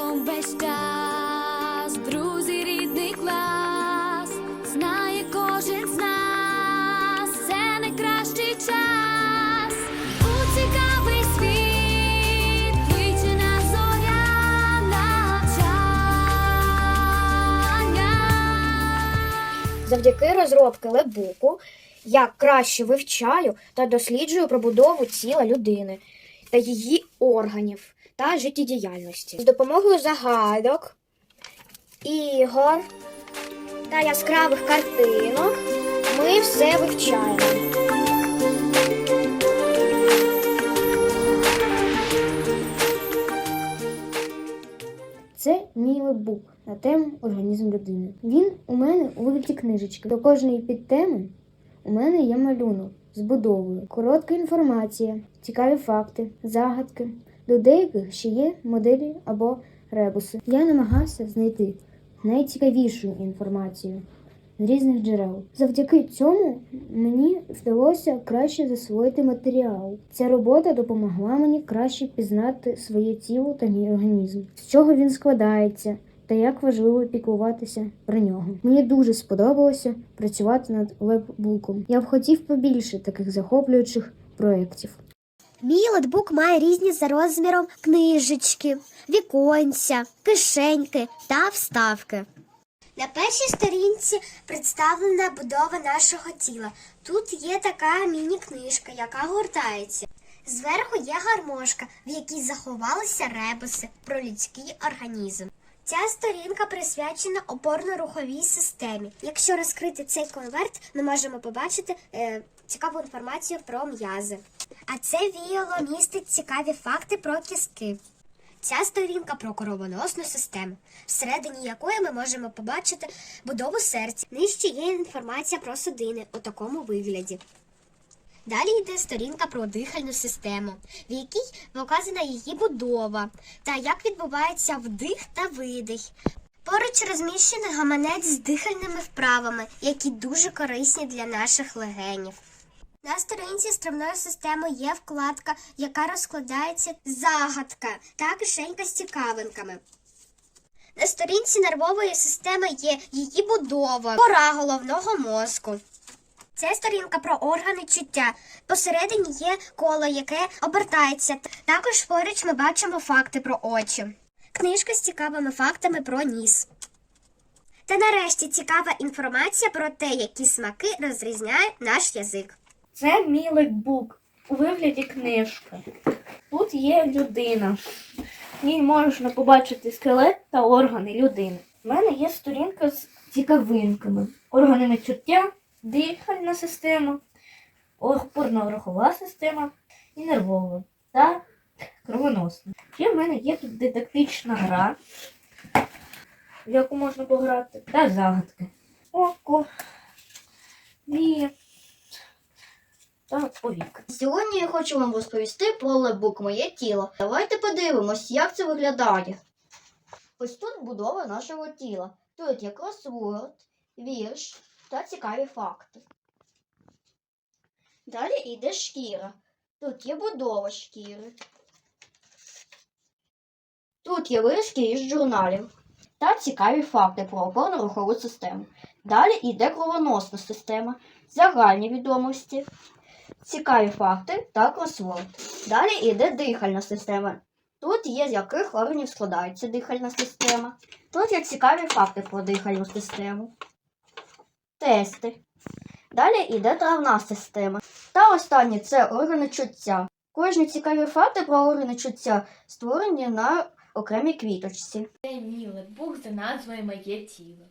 разом весь час, друзі, рідний клас, знає кожен з нас, це найкращий час. У цікавий світ вичина зоря. Завдяки розробки лебуку я краще вивчаю та досліджую пробудову тіла людини та її органів та життєдіяльності. З допомогою загадок, ігор та яскравих картинок ми все вивчаємо. Це мій лебук на тему організм людини. Він у мене у вигляді книжечки. До кожної підтеми у мене є малюнок з будовою, коротка інформація, цікаві факти, загадки. До деяких ще є моделі або ребуси. Я намагався знайти найцікавішу інформацію з різних джерел. Завдяки цьому мені вдалося краще засвоїти матеріал. Ця робота допомогла мені краще пізнати своє тіло та мій організм, з чого він складається. Та як важливо піклуватися про нього. Мені дуже сподобалося працювати над веббуком. Я б хотів побільше таких захоплюючих проєктів. Мій летбук має різні за розміром книжечки, віконця, кишеньки та вставки. На першій сторінці представлена будова нашого тіла. Тут є така міні-книжка, яка гортається. Зверху є гармошка, в якій заховалися ребуси про людський організм. Ця сторінка присвячена опорно-руховій системі. Якщо розкрити цей конверт, ми можемо побачити е, цікаву інформацію про м'язи. А це віяло містить цікаві факти про кістки. Ця сторінка про кровоносну систему, всередині якої ми можемо побачити будову серця. Нижче є інформація про судини у такому вигляді. Далі йде сторінка про дихальну систему, в якій показана її будова та як відбувається вдих та видих. Поруч розміщений гаманець з дихальними вправами, які дуже корисні для наших легенів. На сторінці стравної системи є вкладка, яка розкладається загадка та кишенька з цікавинками. На сторінці нервової системи є її будова, кора головного мозку. Це сторінка про органи чуття. Посередині є коло, яке обертається. Також поруч ми бачимо факти про очі. Книжка з цікавими фактами про ніс. Та нарешті цікава інформація про те, які смаки розрізняє наш язик. Це мій у вигляді книжки. Тут є людина. В ній можна побачити скелет та органи людини. У мене є сторінка з цікавинками. Органи чуття, дихальна система, опорно-рухова система і нервова та кровоносна. Ще в мене є тут дидактична гра, в яку можна пограти, та загадки. Око, вія та. Сьогодні я хочу вам розповісти про лебук Моє тіло. Давайте подивимось, як це виглядає. Ось тут будова нашого тіла. Тут є кросворд, вірш та цікаві факти. Далі йде шкіра. Тут є будова шкіри. Тут є вирізки із журналів та цікаві факти про опорно-рухову систему. Далі йде кровоносна система, загальні відомості, цікаві факти та кросворд. Далі йде дихальна система. Тут є з яких органів складається дихальна система. Тут є цікаві факти про дихальну систему. Тести. Далі йде травна система. Та останнє це органи чуття. Кожні цікаві факти про органи чуття створені на окремій квіточці. Це мій лепбук за назвою Моє тіло.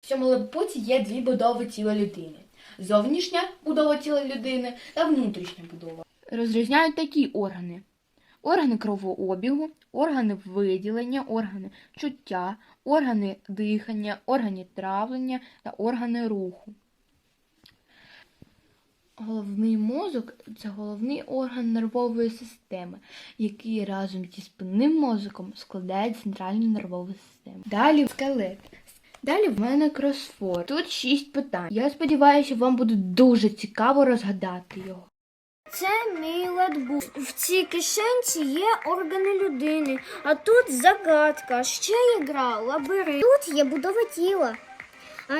В цьому лепбуці є дві будови тіла людини: зовнішня будова тіла людини та внутрішня будова. Розрізняють такі органи: органи кровообігу, органи виділення, органи чуття, органи дихання, органи травлення та органи руху. Головний мозок це головний орган нервової системи, який разом зі спинним мозоком складає центральну нервову систему. Далі скелет. Далі в мене кросфорд. Тут шість питань. Я сподіваюся, вам буде дуже цікаво розгадати його. Це мій летбук. В цій кишенці є органи людини, а тут загадка, ще є гра, лабіринт. Тут є будова тіла. А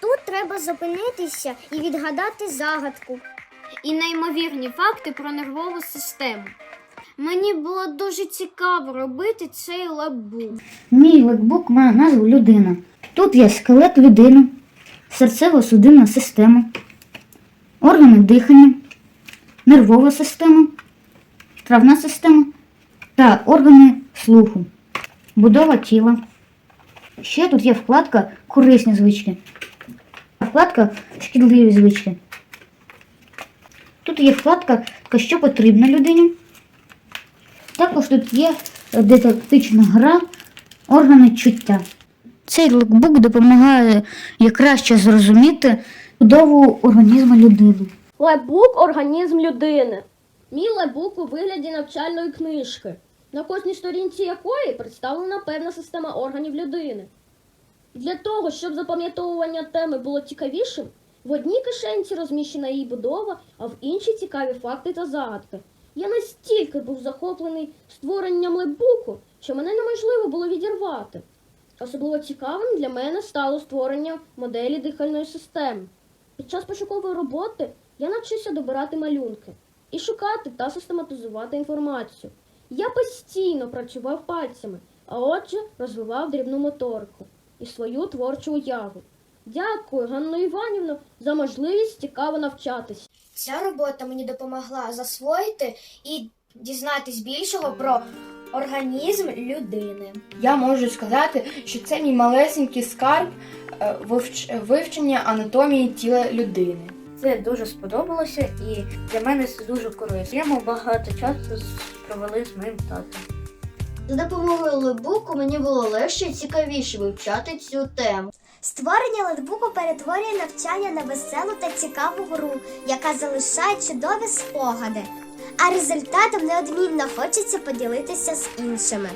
тут треба зупинитися і відгадати загадку. і неймовірні факти про нервову систему. Мені було дуже цікаво робити цей лаббук. Мій летбук має назву людина. Тут є скелет людини, серцево-судинна система, органи дихання, нервова система, травна система та органи слуху, будова тіла. Ще тут є вкладка корисні звички, вкладка шкідливі звички. Тут є вкладка, що потрібно людині. Також тут є детектична гра органи чуття. Цей лукбук допомагає краще зрозуміти будову організму людини. Лайбук організм людини. Мій лайбук у вигляді навчальної книжки, на кожній сторінці якої представлена певна система органів людини. Для того, щоб запам'ятовування теми було цікавішим, в одній кишенці розміщена її будова, а в іншій цікаві факти та загадки. Я настільки був захоплений створенням лайбуку, що мене неможливо було відірвати. Особливо цікавим для мене стало створення моделі дихальної системи. Під час пошукової роботи я навчився добирати малюнки і шукати та систематизувати інформацію. Я постійно працював пальцями, а отже, розвивав дрібну моторику і свою творчу уяву. Дякую, Ганно Іванівно, за можливість цікаво навчатись. Ця робота мені допомогла засвоїти і дізнатись більшого про організм людини. Я можу сказати, що це мій малесенький скарб е, вивч- вивчення анатомії тіла людини. Це дуже сподобалося і для мене це дуже корисно. Я багато часу провели з моїм татом. За допомогою лебуку мені було легше і цікавіше вивчати цю тему. Створення летбуку перетворює навчання на веселу та цікаву гру, яка залишає чудові спогади. А результатом неодмінно хочеться поділитися з іншими.